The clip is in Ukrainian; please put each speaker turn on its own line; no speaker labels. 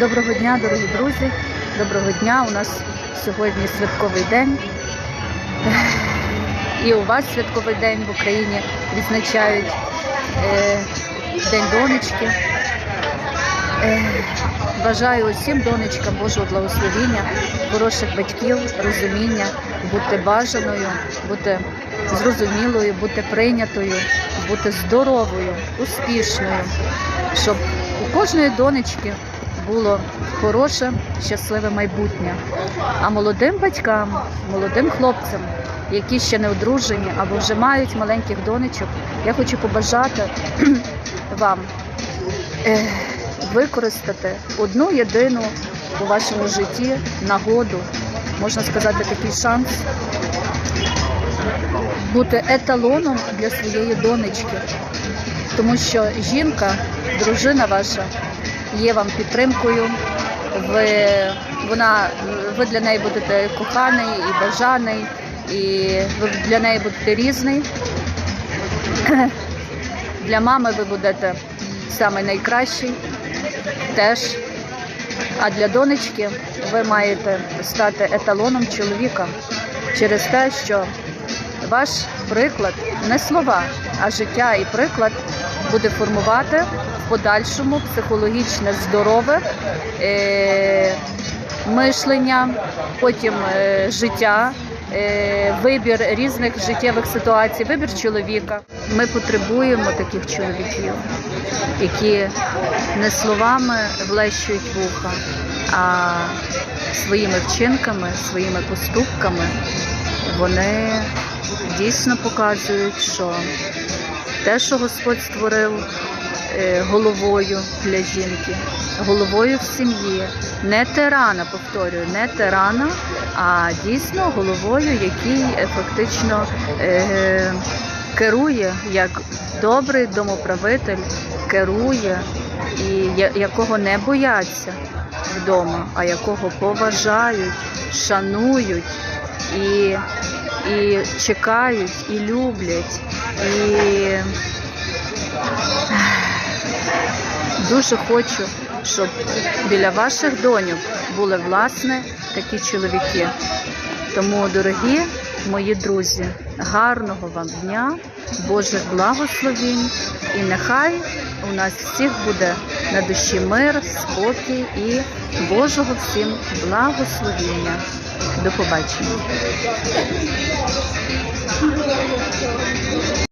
Доброго дня, дорогі друзі. Доброго дня. У нас сьогодні святковий день. І у вас святковий день в Україні відзначають е, День донечки. Е, бажаю усім донечкам Божого благословіння, хороших батьків, розуміння, бути бажаною, бути зрозумілою, бути прийнятою, бути здоровою, успішною, щоб у кожної донечки було хороше, щасливе майбутнє. А молодим батькам, молодим хлопцям, які ще не одружені або вже мають маленьких донечок, я хочу побажати вам е, використати одну єдину у вашому житті нагоду, можна сказати, такий шанс бути еталоном для своєї донечки. Тому що жінка, дружина ваша, є вам підтримкою. Ви, вона, ви для неї будете коханий і бажаний, і ви для неї будете різний. Для мами ви будете самий найкращий теж. А для донечки ви маєте стати еталоном чоловіка через те, що ваш приклад не слова, а життя і приклад буде формувати подальшому психологічне здорове е- мишлення, потім е- життя. е, Вибір різних життєвих ситуацій, вибір чоловіка. Ми потребуємо таких чоловіків, які не словами влещують вуха, а своїми вчинками, своїми поступками вони дійсно показують, що те, що Господь створив головою для жінки, головою в сім'ї, не тирана, повторюю, не тирана, а дійсно головою, який е, фактично е, керує як добрий домоправитель, керує і якого не бояться вдома, а якого поважають, шанують і, і чекають, і люблять. І Дуже хочу, щоб біля ваших донів були власне такі чоловіки. Тому, дорогі мої друзі, гарного вам дня, Божих благословінь, і нехай у нас всіх буде на душі мир, спокій і Божого всім благословіння. До побачення.